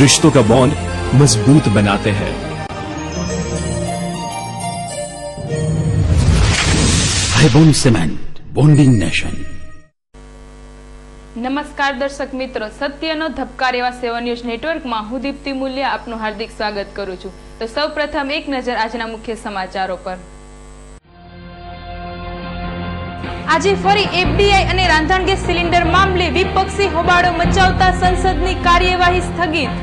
रिश्तों का बॉन्ड मजबूत बनाते हैं Haibon Cement, bonding nation. નમસ્કાર દર્શક મિત્રો સત્યનો ધબકાર એવા સેવા ન્યૂઝ નેટવર્કમાં હું દીપ્તિ મૂલ્ય આપનું હાર્દિક સ્વાગત કરું છું તો સૌપ્રથમ એક નજર આજના મુખ્ય સમાચારો પર આજે ફરી એફડીઆઈ અને રાંધણ ગેસ સિલિન્ડર મામલે વિપક્ષી હોબાળો મચાવતા સંસદની કાર્યવાહી સ્થગિત.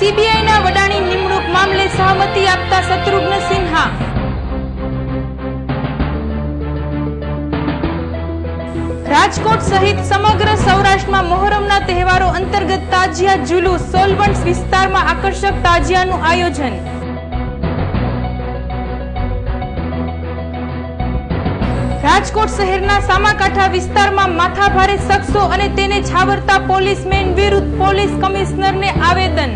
સીબીઆઈના વડાની નિમણૂક મામલે સહમતિ આપતા શત્રુઘ્ન સિન્હા. રાજકોટ સહિત સમગ્ર સૌરાષ્ટ્રમાં મોહરમના તહેવારો અંતર્ગત તાજિયા જુલુસ સોલવંટ વિસ્તારમાં આકર્ષક તાજિયાનું આયોજન. રાજકોટ શહેરના સામાકાંઠા વિસ્તારમાં માથાભારે શખ્સો અને તેને છાવરતા પોલીસમેન વિરુદ્ધ પોલીસ કમિશનરને આવેદન.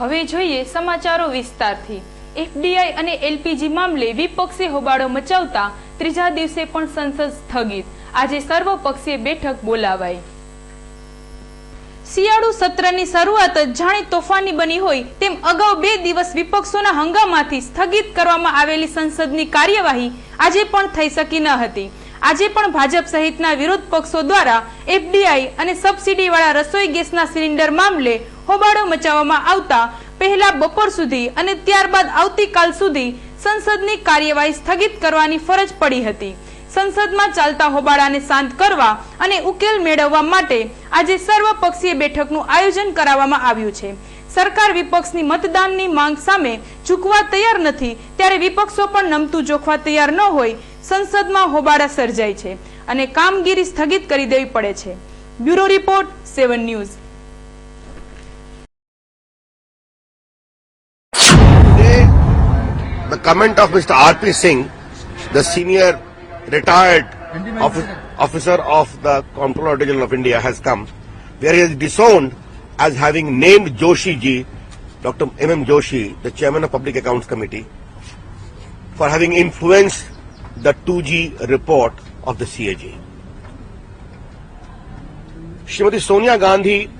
હવે જોઈએ સમાચારો વિસ્તારથી. એફડીઆઈ અને એલપીજી મામલે વિપક્ષે હોબાળો મચાવતા ત્રીજા દિવસે પણ સંસદ સ્થગિત. આજે સર્વપક્ષીય બેઠક બોલાવાઈ. શિયાળુ સત્રની શરૂઆત જ જાણે તોફાની બની હોય તેમ અગાઉ બે દિવસ વિપક્ષોના હંગામાથી સ્થગિત કરવામાં આવેલી સંસદની કાર્યવાહી આજે પણ થઈ શકી ન હતી. આજે પણ ભાજપ સહિતના વિરોધ પક્ષો દ્વારા એફડીઆઈ અને સબસિડીવાળા રસોઈ ગેસના સિલિન્ડર મામલે હોબાળો મચાવવામાં આવતા પહેલા બપોર સુધી અને ત્યારબાદ આવતીકાલ સુધી સંસદની કાર્યવાહી સ્થગિત કરવાની ફરજ પડી હતી. સંસદમાં ચાલતા હોબાળાને શાંત કરવા અને ઉકેલ મેળવવા માટે આજે સર્વપક્ષીય બેઠકનું આયોજન કરાવવામાં આવ્યું છે સરકાર વિપક્ષની મતદાનની માંગ સામે ઝૂકવા તૈયાર નથી ત્યારે વિપક્ષો પણ નમતું જોખવા તૈયાર ન હોય સંસદમાં હોબાળા સર્જાય છે અને કામગીરી સ્થગિત કરી દેવી પડે છે bureau report seven news the comment of Mr. R.P. Singh, the senior retired officer of the Comptroller General of India, has come, where he is disowned as having named Joshi ji, Dr. M.M. Joshi, the chairman of Public Accounts Committee, for having influenced the 2G report of the CAG. Srimati Sonia Gandhi,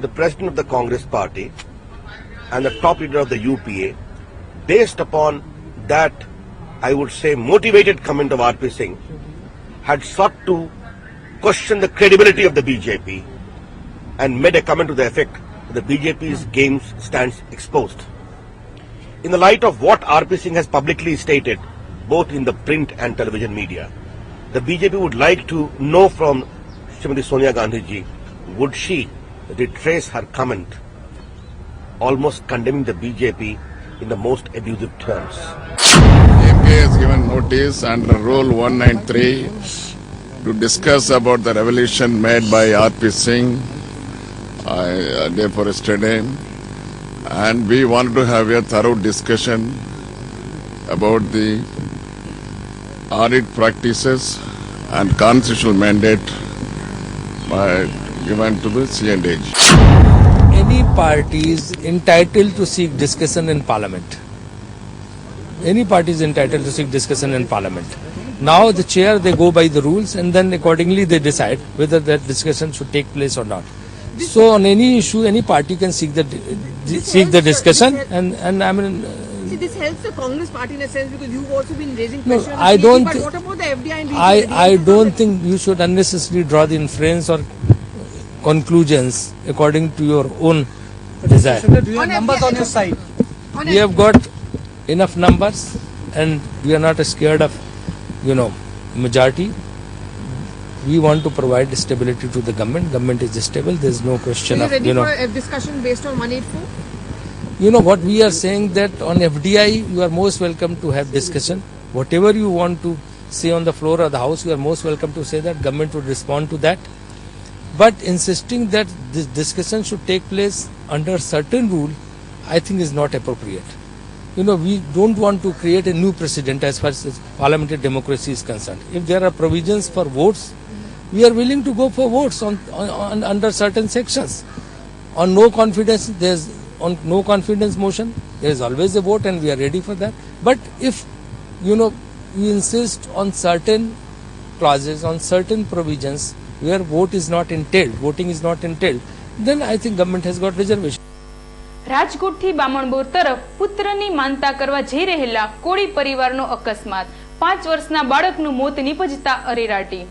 the president of the Congress party, and the top leader of the UPA, based upon that, I would say, motivated comment of RP Singh, had sought to question the credibility of the BJP and made a comment to the effect that the BJP's games stands exposed. In the light of what RP Singh has publicly stated, both in the print and television media, the BJP would like to know from Srimati Sonia Gandhi ji, would she retrace her comment almost condemning the BJP in the most abusive terms. Has given notice under Rule 193 to discuss about the revelation made by R.P. Singh uh, day for yesterday. And we wanted to have a thorough discussion about the audit practices and constitutional mandate by, given to the CNDH. any party is entitled to seek discussion in parliament. Any party is entitled to seek discussion in parliament. Now the chair they go by the rules and then accordingly they decide whether that discussion should take place or not. So on any issue, any party can seek the seek the discussion and and I mean. uh, See, this helps the Congress party in a sense because you've also been raising No, pressure. I don't But what about the FDI and I, I don't think you should unnecessarily draw the inference or conclusions according to your own desire. do you have numbers on your side? On we have got enough numbers and we are not scared of you know majority. We want to provide stability to the government. Government is stable. There is no Are question you of ready you know. for a discussion based on 184? you know what we are saying that on fdi you are most welcome to have discussion. Whatever you want to say on the floor of the house you are most welcome to say that. Government would respond to that. But insisting that this discussion should take place under certain rule i think is not appropriate you know we don't want to create a new precedent as far as parliamentary democracy is concerned if there are provisions for votes we are willing to go for votes on, on, on under certain sections on no confidence there's on no confidence motion There is always a vote, and we are ready for that. But if you know you insist on certain clauses, on certain provisions where vote is not entailed, voting is not entailed, then I think government has got reservation. રાજકોટથી બામણબોર તરફ પુત્રની માનતા કરવા જઈ રહેલા કોળી પરિવારનો અકસ્માત. પાંચ વર્ષના બાળકનું મોત નિપજતા અરેરાટી.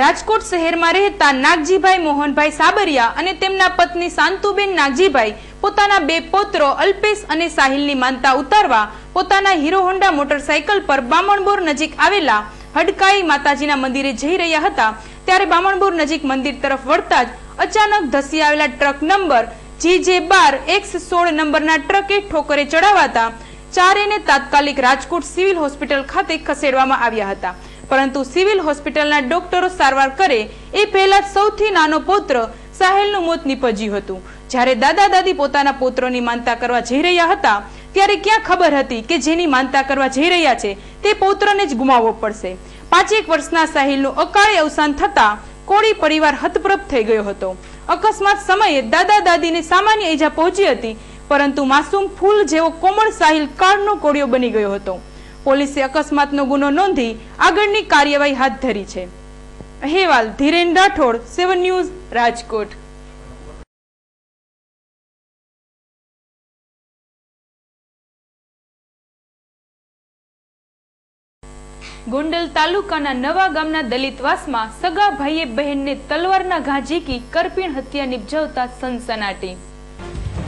રાજકોટ શહેરમાં રહેતા નાગજીભાઈ મોહનભાઈ સાબરિયા અને તેમના પત્ની શાંતુબેન નાગજીભાઈ પોતાના બે પુત્રો અલ્પેશ અને સાહિલની માનતા ઉતારવા પોતાના હીરો હોન્ડા મોટરસાયકલ પર બામણબોર નજીક આવેલા હડકાઈ માતાજીના મંદિરે જઈ રહ્યા હતા. ત્યારે બામણબોર નજીક મંદિર તરફ વળતા જ અચાનક ધસી આવેલા ટ્રક નંબર જી જે બાર એક્સ સોળ નંબરના ટ્રકે ઠોકરે ચડાવાતા ચારેને તાત્કાલિક રાજકોટ સિવિલ હોસ્પિટલ ખાતે ખસેડવામાં આવ્યા હતા. પરંતુ સિવિલ હોસ્પિટલના ડોક્ટરો સારવાર કરે એ પહેલા સૌથી નાનો પુત્ર સાહેલનું મોત નીપજ્યું હતું. જ્યારે દાદા દાદી પોતાના પુત્રોની માનતા કરવા જઈ રહ્યા હતા, ત્યારે ક્યાં ખબર હતી કે જેની માનતા કરવા જઈ રહ્યા છે તે પૌત્રને જ ગુમાવવો પડશે. પાંચેક વર્ષના સાહિલનું અકાળે અવસાન થતા કોળી પરિવાર હતપ્રભ થઈ ગયો હતો. અકસ્માત સમયે દાદા દાદીને સામાન્ય ઈજા પહોંચી હતી, પરંતુ માસૂમ ફૂલ જેવો કોમળ સાહિલ કાળનો કોળિયો બની ગયો હતો. પોલીસે અકસ્માતનો ગુનો નોંધી આગળની કાર્યવાહી હાથ ધરી છે. અહેવાલ ધીરેન રાઠોડ, સેવન ન્યૂઝ, રાજકોટ. ગોંડલ તાલુકાના નવા ગામના દલિતવાસમાં સગા ભાઈએ બહેનને તલવારના ઘા કરપીણ હત્યા નિપજાવતા સનસનાટી.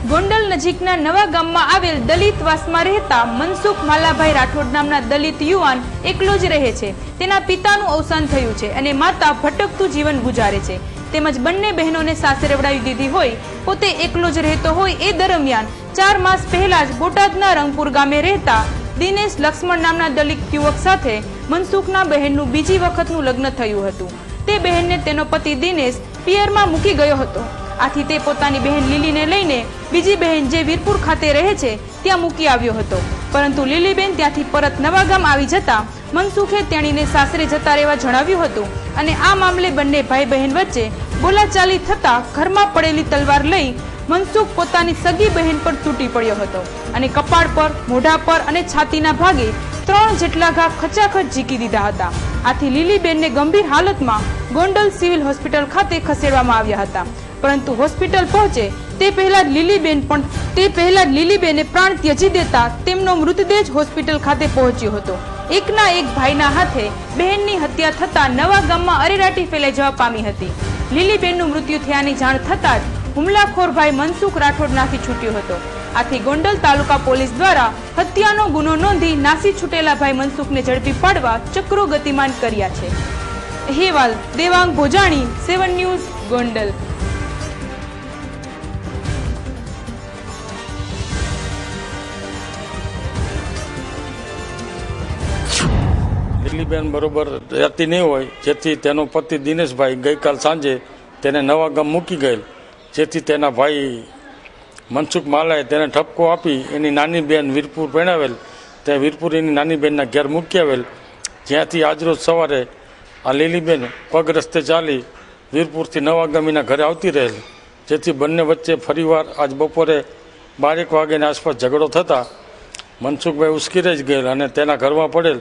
ગોંડલ નજીકના નવા ગામમાં આવેલ દલિતવાસમાં રહેતા મનસુખ માલાભાઈ રાઠોડ નામના દલિત યુવાન એકલો જ રહે છે. તેના પિતાનું અવસાન થયું છે અને માતા ભટકતું જીવન ગુજારે છે. તેમજ બંને બહેનોને સાસરે વડાવી દીધી હોય, પોતે એકલો જ રહેતો હોય એ દરમિયાન ચાર માસ પહેલા જ બોટાદના રંગપુર ગામે રહેતા દિનેશ લક્ષ્મણ નામના દલિત યુવક સાથે મનસુખના બહેનનું બીજી વખતનું લગ્ન થયું હતું. તે બહેનને તેનો પતિ દિનેશ પિયરમાં મૂકી ગયો હતો. આથી તે પોતાની બહેન લીલીને લઈને બીજી બહેન જે વીરપુર ખાતે રહે છે, ત્યાં મૂકી આવ્યો હતો. પરંતુ લીલીબેન ત્યાંથી પરત નવાગામ આવી જતા મનસુખે તેણીને સાસરે જતા રહેવા જણાવ્યું હતું અને આ મામલે બંને ભાઈ બહેન વચ્ચે બોલાચાલી થતાં ઘરમાં પડેલી તલવાર લઈ મનસુખ પોતાની સગી બહેન પર તૂટી પડ્યો હતો અને કપાળ પર, મોઢા પર અને છાતીના ભાગે ત્રણ જેટલા ઘા ખચાખચ ઝીકી દીધા હતા. આથી લીલીબેનને ગંભીર હાલતમાં ગોંડલ સિવિલ હોસ્પિટલ ખાતે ખસેડવામાં આવ્યા હતા. પરંતુ હોસ્પિટલ પહોંચે તે પહેલા લીલીબેન પણ તે પહેલા લીલીબેને પ્રાણ ત્યજી દેતા તેમનો મૃતદેહ હોસ્પિટલ ખાતે પહોંચ્યો હતો. એકના એક ભાઈના હાથે બહેનની હત્યા થતા નવા ગામમાં અરેરાટી ફેલાઈ જવા પામી હતી. લીલીબેનનું મૃત્યુ થયાની જાણ થતાં જ હુમલાખોર ભાઈ મનસુખ રાઠોડ નાખી છૂટ્યો હતો. આથી ગોંડલ તાલુકા પોલીસ દ્વારા હત્યાનો ગુનો નોંધી નાસી છૂટેલા ભાઈ મનસુખને ઝડપી પાડવા ચક્રો ગતિમાન કર્યા છે. હેવાલ દેવાંગ ભોજાણી, સેવન ન્યૂઝ, ગોંડલ. લીલીબેન બરોબર રહેતી નહીં હોય, જેથી તેનો પતિ દિનેશભાઈ ગઈકાલ સાંજે તેને નવા ગામ મૂકી ગયેલ, જેથી તેના ભાઈ મનસુખ માલાએ તેને ઠપકો આપી એની નાની બહેન વીરપુર પહેણાવેલ તે વીરપુર એની નાની બહેનના ઘેર મૂકી આવેલ જ્યાંથી આજરોજ સવારે આ લીલીબેન પગ રસ્તે ચાલી વીરપુરથી નવાગામીના ઘરે આવતી રહેલ. જેથી બંને વચ્ચે ફરીવાર આજ બપોરે બારેક વાગ્યાની આસપાસ ઝઘડો થતાં મનસુખભાઈ ઉશ્કેરે જ ગયેલ અને તેના ઘરમાં પડેલ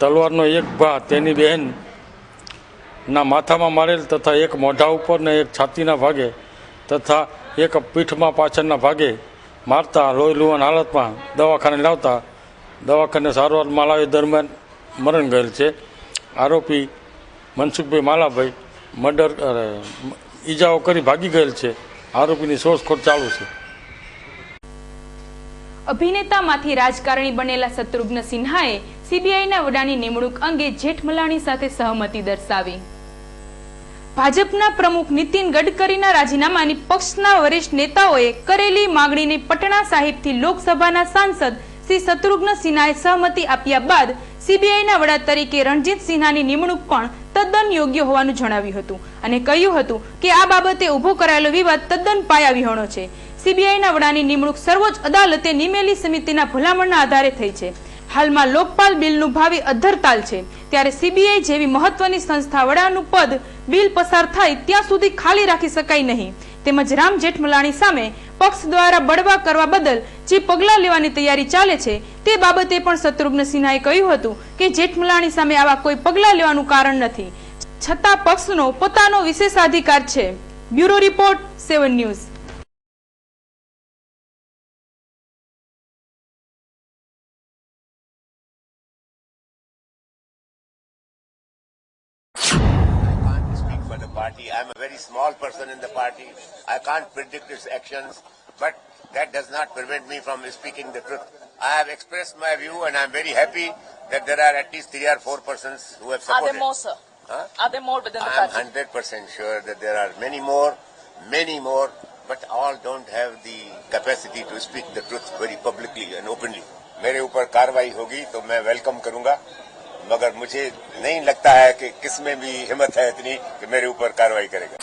તલવારનો એક ભા તેની બહેન ના માથામાં મારેલ તથા એક મોઢા ઉપર ને એક છાતીના ભાગે તથા એક પીઠમાં પાછળના ભાગે મારતા, લોહી લુવાન હાલતમાં દવાખાને લાવતા. દવાખાને સારવારમાં લાવી દરમિયાન મરણ ગયેલ છે. આરોપી મનસુખભાઈ માલાભાઈ મર્ડર ઈજાઓ કરી ભાગી ગયેલ છે. આરોપીની શોધખોળ ચાલુ છે. અભિનેતામાંથી રાજકારણી બનેલા શત્રુઘ્ન સિન્હાએ સીબીઆઈના વડાની નિમણૂક અંગે જેઠમલાણી સાથે સહમતિ દર્શાવી. ભાજપના પ્રમુખ નીતિન ગડકરીના રાજીનામાની પક્ષના વરિષ્ઠ નેતાઓએ કરેલી માંગણીને પટણા સાહિબથી લોકસભાના સાંસદ શ્રી શત્રુઘ્ન સિન્હાએ સહમતિ આપ્યા બાદ સીબીઆઈના વડા તરીકે રણજીત સિન્હાની નિમણૂક પણ તદ્દન યોગ્ય હોવાનું જણાવ્યું હતું અને કહ્યું હતું કે આ બાબતે ઊભો કરાયેલો વિવાદ તદ્દન પાયાવિહોણો છે. સીબીઆઈના વડાની નિમણૂક સર્વોચ્ચ અદાલતે નિમેલી સમિતિના ભલામણના આધારે થઈ છે. હાલમાં લોકપાલ બિલનું ભાવિ અધ્ધરતાલ છે. ત્યારે સીબીઆઈ જેવી મહત્વની સંસ્થા વડાનું પદ બિલ પસાર થાય ત્યાં સુધી ખાલી રાખી શકાય નહીં. તેમજ રામ જેઠમલાણી સામે પક્ષ દ્વારા બળવા કરવા બદલ જે પગલાં લેવાની તૈયારી ચાલે છે, તે બાબતે પણ શત્રુઘ્ન સિન્હાએ કહ્યું હતું કે જેઠમલાણી સામે આવા કોઈ પગલાં લેવાનું કારણ નથી. છતાં પક્ષનો પોતાનો વિશેષાધિકાર છે. Bureau report, seven news. party. I'm a very small person in the party. I can't predict its actions, but that does not prevent me from speaking the truth. I have expressed my view and I'm very happy that there are at least three or four persons who have Are supported. there more, sir? Huh? Are there more within the I am party? 100% sure that there are many more, many more, but all don't have the capacity to speak the truth very publicly and openly. मेरे ऊपर कार्रवाई होगी तो मैं welcome करूंगा मगर मुझे नहीं लगता है कि किसमें भी हिम्मत है इतनी कि मेरे ऊपर कार्रवाई करेगा।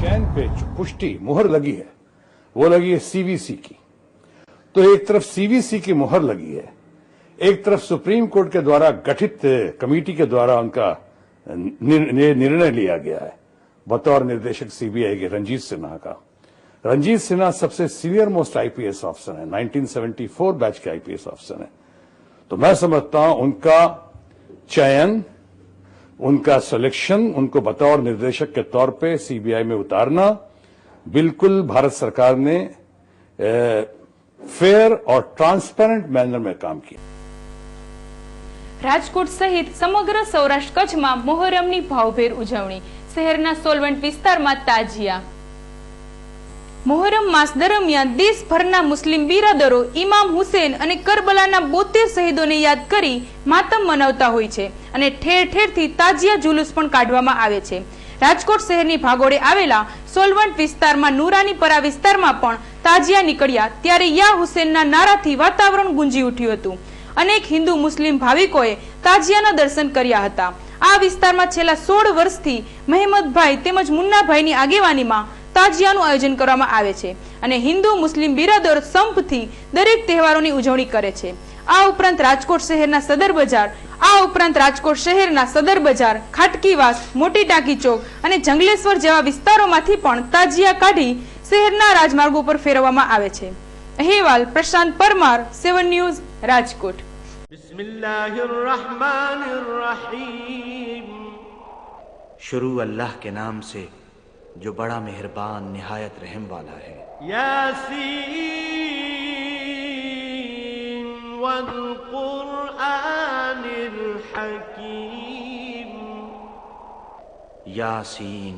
चैन पे पुष्टि, मुहर लगी है, वो लगी है सीवीसी की। तो एक तरफ़ सीवीसी की मुहर लगी है, एक तरफ़ सुप्रीम कोर्ट के द्वारा गठित कमेटी के द्वारा उनका निर- निर- निर्णय लिया गया है। बतौर निर्देशक सीबीआई के रंजीत सिन्हा का। रंजीत सिन्हा सबसे सीनियर मोस्ट आईपीएस ऑफिसर है। 1974 बैच के आईपीएस ऑफिसर है। तो मैं समझता हूँ उनका चयन उनका सिलेक्शन उनको बतौर निर्देशक के तौर पे सीबीआई में उतारना बिल्कुल भारत सरकार ने फेयर और ट्रांसपेरेंट मैनर में काम किया રાજકોટ સહિત સમગ્ર સૌરાષ્ટ્ર કચ્છમાં મોહરમની ભાવભેર ઉજવણી શહેરના સોલવન્ટ વિસ્તારમાં તાજિયા મોહરમ માસ દરમિયાન દેશભરના મુસ્લિમ બિરાદરો, ઇમામ હુસેન અને કરબલાના બોતેર શહીદોને યાદ કરી માતમ મનાવતા હોય છે અને ઠેર ઠેરથી તાજિયા જુલુસ પણ કાઢવામાં આવે છે. રાજકોટ શહેરની ભાગોળે આવેલા સોલવંટ વિસ્તારમાં નુરાનીપરા વિસ્તારમાં પણ તાજિયા નીકળ્યા ત્યારે યા હુસેનના નારાથી વાતાવરણ ગુંજી ઉઠ્યું હતું. અનેક હિન્દુ મુસ્લિમ ભાવિકોએ તાજિયાના દર્શન કર્યા હતા. આ વિસ્તારમાં છેલ્લા સોળ વર્ષથી મહેમદભાઈ તેમજ મુન્નાભાઈની આગેવાનીમાં તાજિયાનું આયોજન કરવામાં આવે છે અને હિન્દુ મુસ્લિમ બિરાદરો સંપથી દરેક તહેવારોની ઉજવણી કરે છે આ ઉપરાંત રાજકોટ શહેરના સદર બજાર આ ઉપરાંત રાજકોટ શહેરના સદર બજાર ખાટકીવાસ મોટી ટાંકી ચોક અને જંગલેશ્વર જેવા વિસ્તારોમાંથી પણ તાજિયા કાઢી શહેરના રાજમાર્ગો પર ફેરવવામાં આવે છે અહેવાલ પ્રશાંત પરમાર સેવન ન્યૂઝ રાજકોટ शुरू अल्लाह के नाम से जो बड़ा मेहरबान निहायत रहम वाला है। यासीन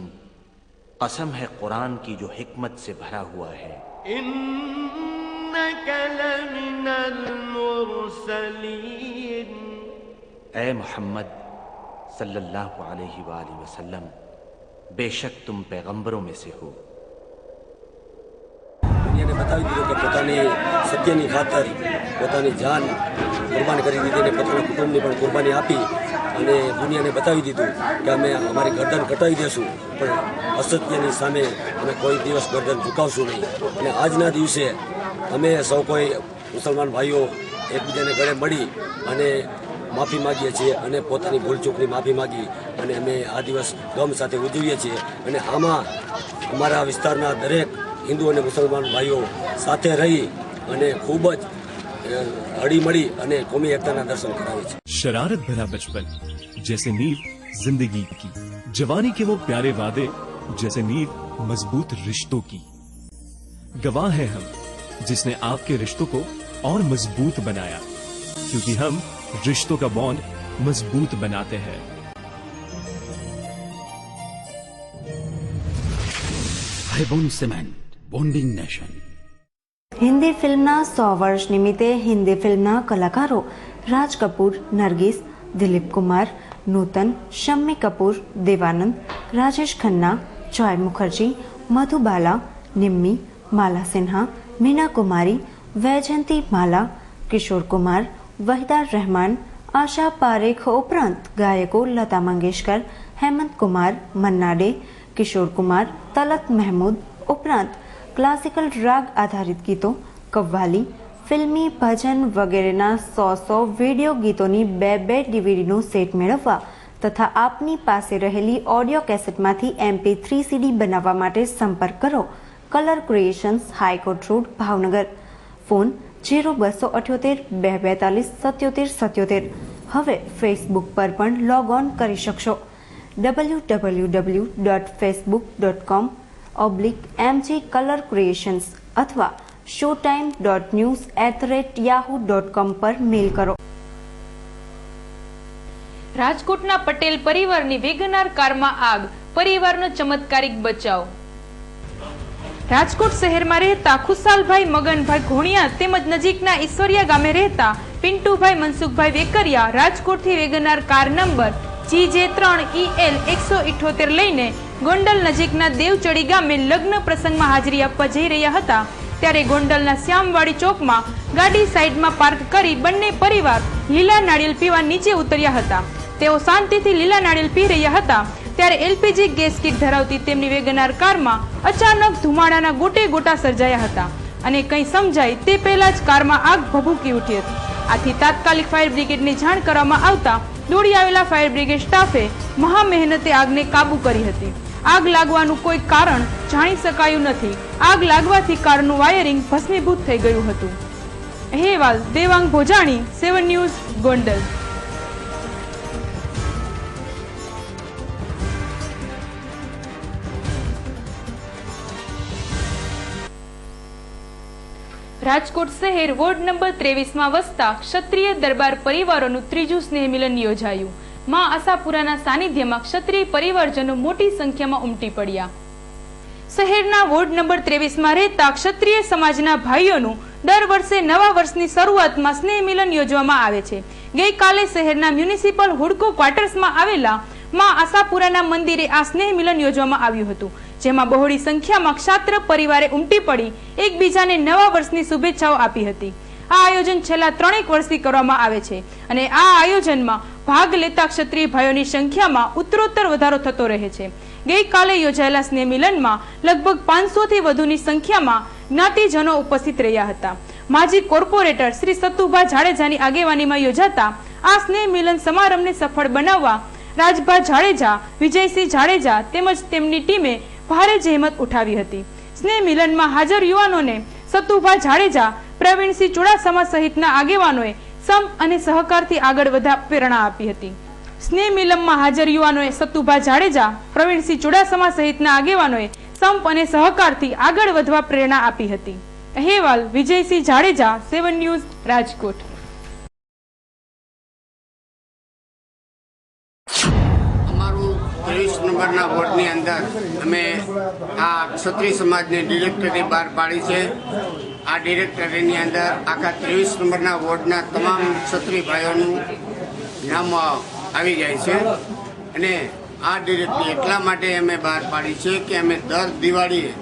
कसम है कुरान की जो हिकमत से भरा हुआ है। ए मोहम्मद सल्लल्लाहु अलैहि वसल्लम बेशक तुम पैगंबरों में से हो દુનિયાને બતાવી દીધું કે પોતાની સત્યની ખાતર પોતાની જાન કુરબાન કરી દીધી અને પોતાના કુટુંબની પણ કુરબાની આપી અને દુનિયાને બતાવી દીધું કે અમે અમારી ગરદન કટાવી દેશું પણ અસત્યની સામે અમે કોઈ દિવસ ગરદન ઝુકાવશું નહીં અને આજના દિવસે અમે સૌ કોઈ મુસલમાન ભાઈઓ એકબીજાને ગળે મળી અને માફી માગીએ છીએ અને પોતાની ભૂલચૂકની માફી માગી અને અમે આ દિવસ ગમ સાથે ઉજવીએ છીએ અને આમાં અમારા વિસ્તારના દરેક હિન્દુ અને મુસલમાન ભાઈઓ સાથે રહી અને ખૂબ જ અ, હળીમળી અને કોમી એકતાના દર્શન કરાવે છે शरारत भरा बचपन जैसे नींव जिंदगी की जवानी के वो प्यारे वादे जैसे नींव मजबूत रिश्तों की गवाह है हम जिसने आपके रिश्तों को और मजबूत बनाया क्योंकि हम रिश्तों का बॉन्ड मजबूत बनाते हैं Haibon Cement, bonding nation. Hindi ફિલ્મના સો વર્ષ નિમિત્તે હિન્દી ફિલ્મના કલાકારો રાજ કપૂર નરગીસ દિલીપ કુમાર નૂતન શમ્મી કપૂર દેવાનંદ રાજેશ ખન્ના જોય મુખર્જી મધુબાલા નિમ્મી માલા સિન્હા મીના કુમારી વૈજયંતી માલા કિશોર કુમાર વહીદાર રહેમાન આશા પારેખ ઉપરાંત ગાયકો લતા મંગેશકર હેમંત કુમાર મન્ના ડે કિશોર કુમાર તલત મહેમૂદ ઉપરાંત ક્લાસિકલ રાગ આધારિત ગીતો કવ્વાલી ફિલ્મી ભજન વગેરેના સો સો વીડિયો ગીતોની બે બે ડીવીડીનું સેટ મેળવવા તથા આપની પાસે રહેલી ઓડિયો કેસેટમાંથી એમપી થ્રી સીડી બનાવવા માટે સંપર્ક કરો colour creations high court road Bhavnagar phone zero બસો અઠ્યોતેર, બે બેતાલીસ, સત્યોતેર સત્યોતેર. હવે ફેસબુક પર પણ લોગ ઓન કરી શકશો. W W W dot Facebook dot com oblique MG colour creations અથવા show time dot news at rate Yahoo dot com પર મેલ કરો. રાજકોટના પટેલ પરિવારની વેગનાર કારમાં આગ. પરિવારનો ચમત્કારિક બચાવ. રાજકોટ શહેરમાં રહેતા ખુશાલભાઈ મગનભાઈ ઘોણિયા તેમજ નજીકના ઈશ્વરિયા ગામે રહેતા પિન્ટુભાઈ મનસુખભાઈ વેકરિયા રાજકોટથી વેગનાર કાર નંબર જી જે ત્રણ ઈ એલ એકસો ઇઠોતેર લઈને ગોંડલ નજીકના દેવચડી ગામે લગ્ન પ્રસંગમાં હાજરી આપવા જઈ રહ્યા હતા. ત્યારે ગોંડલના શ્યામવાડી ચોકમાં ગાડી સાઈડમાં પાર્ક કરી બંને પરિવાર લીલા નાળિયેર પીવા નીચે ઉતર્યા હતા. તેઓ શાંતિથી લીલા નાળિયેર પી રહ્યા હતા. ત્યારે એલપીજી ગેસ કીટ ધરાવતી તેમની વેગનાર કારમાં અચાનક ધુમાડાના ગોટે ગોટા સર્જાયા હતા. અને કંઈ સમજાય તે પહેલા જ કારમાં આગ ભભૂકી ઉઠી હતી. આથી તાત્કાલિક ફાયર બ્રિગેડની જાણ કરવામાં આવતા દોડી આવેલા ફાયર બ્રિગેડ સ્ટાફે મહા મહેનતે આગને કાબુ કરી હતી. આગ લાગવાનું કોઈ કારણ જાણી શકાયું નથી. આગ લાગવાથી કારનું વાયરિંગ ભસ્મીભૂત થઈ ગયું હતું. અહેવાલ દેવાંગ ભોજાણી, સેવન ન્યૂઝ, ગોંડલ. રાજકોટ શહેર વોર્ડ નંબર ત્રેવીસમાં વસતા ક્ષત્રિય દરબાર પરિવારોનું ત્રીજું સ્નેહ મિલન યોજાયું. માં આશાપુરાના સાનિધ્યમાં ક્ષત્રિય પરિવારજનો મોટી સંખ્યામાં ઉમટી પડ્યા. શહેરના વોર્ડ નંબર ત્રેવીસમાં રહેતા ક્ષત્રિય સમાજના ભાઈઓનું દર વર્ષે નવા વર્ષની શરૂઆતમાં સ્નેહ મિલન યોજવામાં આવે છે. ગઈકાલે શહેરના મ્યુનિસિપલ હુડકો ક્વાર્ટર્સમાં આવેલા માં આશાપુરાના મંદિરે આ સ્નેહ મિલન યોજવામાં આવ્યું હતું. જેમાં બહોળી સંખ્યામાં ક્ષાત્ર પરિવારે ઉમટી પડી, એકબીજાને નવા વર્ષની શુભેચ્છાઓ આપી હતી. આ આયોજન છેલ્લા ત્રણેક વર્ષથી કરવામાં આવે છે અને આ આયોજનમાં ભાગ લેતા ક્ષત્રિય ભાઈઓની સંખ્યામાં ઉત્તરોત્તર વધારો થતો રહે છે. ગઈકાલે યોજાયેલા સ્નેહ લગભગ પાંચસોથી વધુની સંખ્યામાં જ્ઞાતિજનો ઉપસ્થિત રહ્યા હતા. માજી કોર્પોરેટર શ્રી સતુભા જાડેજાની આગેવાનીમાં યોજાતા આ સ્નેહ મિલન સમારંભને સફળ બનાવવા રાજભા જાડેજા, વિજયસિંહ જાડેજા તેમજ તેમની ટીમે ભારે જહેમત ઉઠાવી હતી. સ્નેહ મિલનમાં હાજર યુવાનોને સતુભા જાડેજા, પ્રવીણસિંહ ચુડાસમા સહિતના આગેવાનોએ સમ અને સહકારથી આગળ વધા પ્રેરણા આપી હતી. સ્નેહ મિલનમાં હાજર યુવાનોએ સતુભા જાડેજા, પ્રવીણસિંહ ચુડાસમા સહિતના આગેવાનોએ સંપ અને સહકારથી આગળ વધવા પ્રેરણા આપી હતી. અહેવાલ વિજયસિંહ જાડેજા, સેવન ન્યૂઝ રાજકોટ. નંબરના વોર્ડની અંદર અમે આ ક્ષત્રિય સમાજની ડિરેક્ટરી બહાર પાડી છે. આ ડિરેક્ટરીની અંદર આખા ત્રેવીસ નંબરના વોર્ડના તમામ ક્ષત્રિય ભાઈઓનું નામ આવી જાય છે. અને આ ડિરેક્ટરી એટલા માટે અમે બહાર પાડી છે કે અમે દર દિવાળીએ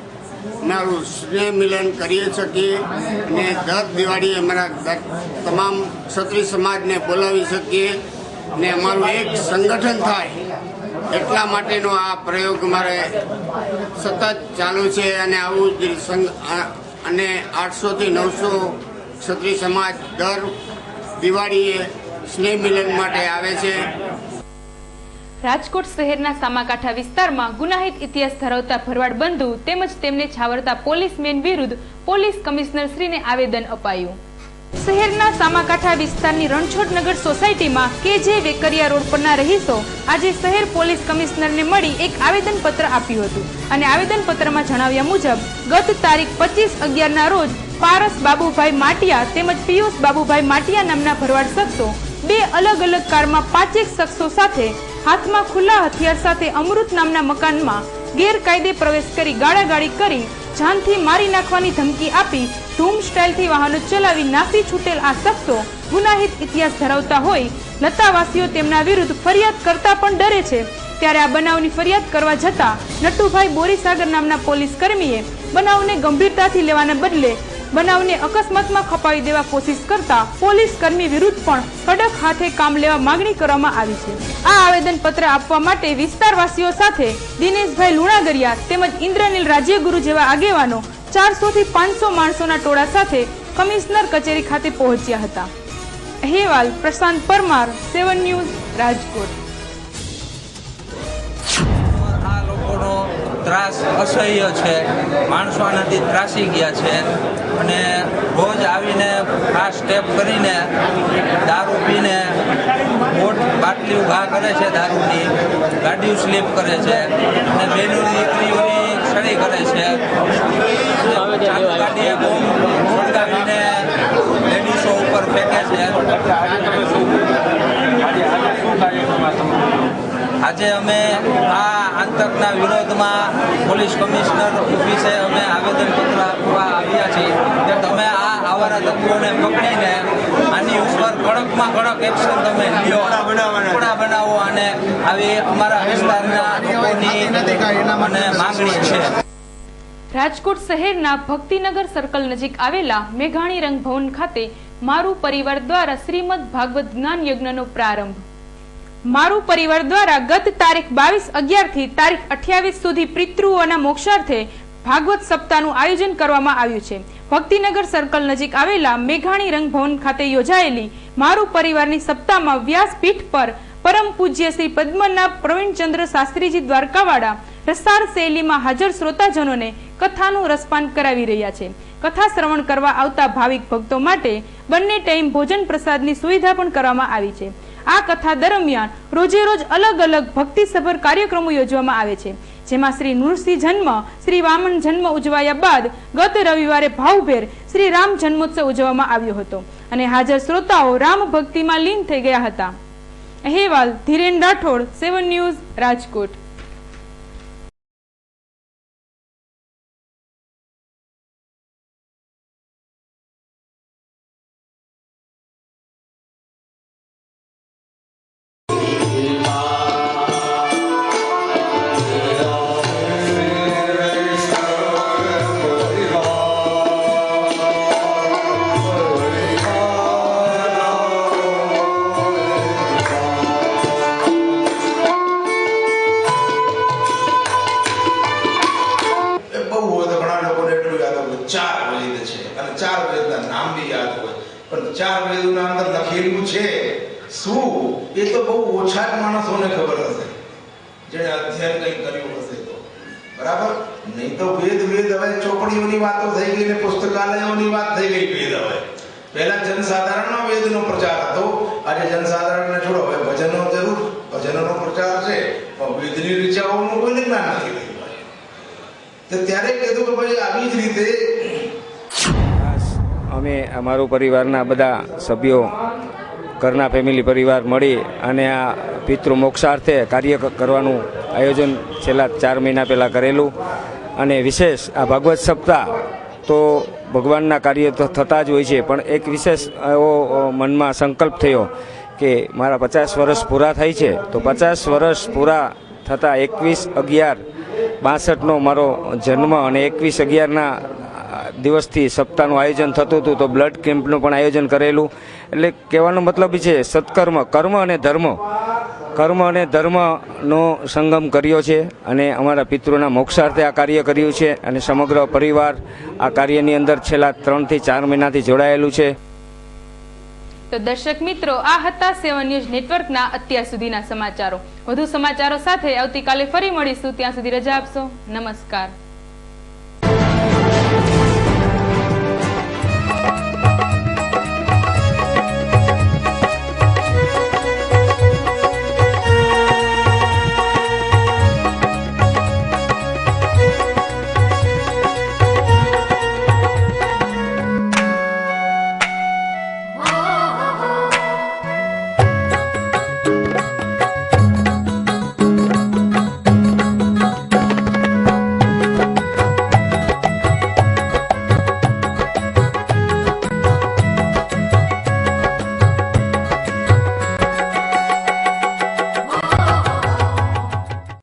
અમારું સ્નેહ મિલન કરીએ શકીએ અને દર દિવાળીએ અમારા તમામ ક્ષત્રિય સમાજને બોલાવી શકીએ. ને અમારું એક સંગઠન થાય એટલા માટેનો આ પ્રયોગ મારે સતત ચાલુ છે અને આવું જ અને આઠસોથી નવસો ક્ષત્રિય સમાજ દર દિવાળીએ સ્નેહ મિલન માટે આવે છે. રાજકોટ શહેરના સામાકાંઠા વિસ્તારમાં ગુનાહિત ઇતિહાસ ધરાવતા ભરવાડ બંધુ તેમજ તેમને છાવરતા પોલીસમેન વિરુદ્ધ પોલીસ કમિશનર શ્રીને આવેદન અપાયું. શહેરના સામાકાંઠા વિસ્તારની રણછોડનગર સોસાયટીમાં કે જે વેકરિયા રોડ પરના રહીશો આજે શહેર પોલીસ કમિશનરને મળી એક આવેદનપત્ર આપ્યું હતું. અને આવેદનપત્રમાં જણાવ્યા મુજબ, ગત તારીખ પચીસ અગિયારના રોજ પારસ બાબુભાઈ માટિયા તેમજ પિયુષ બાબુભાઈ માટિયા નામના ભરવાડ શખ્સો બે અલગ અલગ કારમાં પાંચેક શખ્સો સાથે હાથમાં ખુલ્લા હથિયાર સાથે અમૃત નામના મકાનમાં ગેરકાયદે પ્રવેશ કરી ગાળાગાળી કરી જાનથી મારી નાખવાની ધમકી આપી ધૂમ સ્ટાઇલથી વાહનો ચલાવી નાસી છૂટેલ આ શખ્સો ગુનાહિત ઇતિહાસ ધરાવતા હોય. લતાવાસીઓ તેમના વિરુદ્ધ ફરિયાદ કરતા પણ ડરે છે. ત્યારે આ બનાવની ફરિયાદ કરવા જતા નટુભાઈ બોરીસાગર નામના પોલીસ કર્મીએ બનાવને ગંભીરતાથી લેવાના બદલે બનાવને અકસ્માતમાં ખપાવી દેવા કોશિશ કરતા પોલીસ કર્મી વિરુદ્ધ પણ કડક હાથે કામ લેવા માંગણી કરવામાં આવી છે. આ આવેદન પત્ર આપવા માટે વિસ્તારવાસીઓ સાથે દિનેશભાઈ લુણાગરિયા તેમજ ઇન્દ્રનીલ રાજ્યગુરુ જેવા આગેવાનો ચારસો થી પાંચસો માણસોના ટોળા સાથે કમિશનર કચેરી ખાતે પહોંચ્યા હતા. અહેવાલ પ્રશાંત પરમાર, સેવન ન્યૂઝ રાજકોટ. ત્રાસ અસહ્ય છે. માણસો આનાથી ત્રાસી ગયા છે. અને રોજ આવીને આ સ્ટેપ કરીને દારૂ પીને બોટ બાટલીઓ ઘા કરે છે દારૂની ગાડીઓ સ્લીપ કરે છે. અને બહેનોની દીકરીઓની છડી કરે છે. ગાડીએ બોમ્બ લેડીઝો ઉપર ફેંકે છે. આજે અમે આ આતંકના વિરોધમાં પોલીસ કમિશનર ઓફિસે અમે આવેદનપત્ર આપવા આવ્યા છીએ કે તમે આ આવારા તત્વોને પકડીને આની ઉપર કડકમાં કડક એક્શન તમે લ્યો. ટુકડા બનાવો અને આવી અમારા વિસ્તારના લોકોની માંગણી છે. રાજકોટ શહેરના ભક્તિનગર સર્કલ નજીક આવેલા મેઘાણી રંગભવન ખાતે મારું પરિવાર દ્વારા શ્રીમદ ભાગવત જ્ઞાન યજ્ઞનો પ્રારંભ. મારું પરિવાર દ્વારા ગત તારીખ બાવીસ અગિયારથી તારીખ અઠ્યાવીસ સુધી પિતૃઓના મોક્ષાર્થે ભાગવત સપ્તાહનું આયોજન કરવામાં આવ્યું છે. ભક્તિનગર સર્કલ નજીક આવેલા મેઘાણી રંગભવન ખાતે યોજાયેલી મારું પરિવારની સપ્તાહમાં વ્યાસપીઠ પર પરમ પૂજ્ય શ્રી પદ્મનાભ પ્રવીણચંદ્ર શાસ્ત્રીજી દ્વારકાવાળા રસાળ શૈલીમાં હાજર શ્રોતાજનોને કથાનું રસપાન કરાવી રહ્યા છે. કથા શ્રવણ કરવા આવતા ભાવિક ભક્તો માટે બંને ટાઈમ ભોજન પ્રસાદની સુવિધા પણ કરવામાં આવી છે. આ કથા દરમિયાન રોજે રોજ અલગ અલગ ભક્તિસભર કાર્યક્રમો યોજવામાં આવે છે. જેમાં શ્રી નૃસિંહ જન્મ, શ્રી વામન જન્મ ઉજવાયા બાદ ગત રવિવારે ભાવભેર શ્રી રામ જન્મોત્સવ ઉજવવામાં આવ્યો હતો અને હાજર શ્રોતાઓ રામ ભક્તિમાં લીન થઈ ગયા હતા. અહેવાલ ધીરેન રાઠોડ, સેવન ન્યૂઝ, રાજકોટ. ચાર વેદોના અંદર લખેલું છે. શું? એ તો બહુ ઓછા જ માણસોને ખબર હશે. જેણે અધ્યયન કંઈ કર્યું હશે તો. બરાબર? નહીં તો વેદ વેદ, હવે ચોપડીઓની વાતો થઈ ગઈ ને પુસ્તકાલયોની વાત થઈ ગઈ વેદ, હવે. પહેલા જનસાધારણનો વેદનો પ્રચાર હતો. આજે જનસાધારણને છોડો, હવે ભજનો જરૂર. ભજનોનો પ્રચાર છે. પણ વેદની રીચાઓનું કોઈ જ્ઞાન નથી. રહ્યું ત્યારે કીધું કે ભાઈ આવી જ રીતે અમે અમારું પરિવારના બધા સભ્યો, ઘરના ફેમિલી, પરિવાર મળી અને આ પિતૃ મોક્ષાર્થે કાર્ય કરવાનું આયોજન છેલ્લા ચાર મહિના પહેલાં કરેલું. અને વિશેષ આ ભાગવત સપ્તાહ તો ભગવાનના કાર્ય તો થતા જ હોય છે. પણ એક વિશેષ એવો મનમાં સંકલ્પ થયો કે મારા પચાસ વર્ષ પૂરા થાય છે. તો પચાસ વર્ષ પૂરા થતાં એકવીસ અગિયાર બાસઠનો મારો જન્મ અને એકવીસ અગિયારના દિવસથી સપ્તાહનું આયોજન થતું હતું તો બ્લડ કેમ્પનું પણ આયોજન કરેલું. એટલે કહેવાનો મતલબ છે, સત્કર્મ, કર્મ અને ધર્મ. કર્મ અને ધર્મનો સંગમ કર્યો છે અને અમારા પિતૃના મોક્ષાર્થે આ કાર્ય કર્યું છે અને સમગ્ર પરિવાર આ કાર્યની અંદર છેલ્લા ત્રણથી ચાર મહિનાથી જોડાયેલું છે. તો દર્શક મિત્રો, આ હતા સેવન ન્યૂઝ નેટવર્કના અત્યાર સુધીના સમાચારો. વધુ સમાચારો સાથે આવતીકાલે ફરી મળીશું. ત્યાં સુધી રજા આપશો. નમસ્કાર.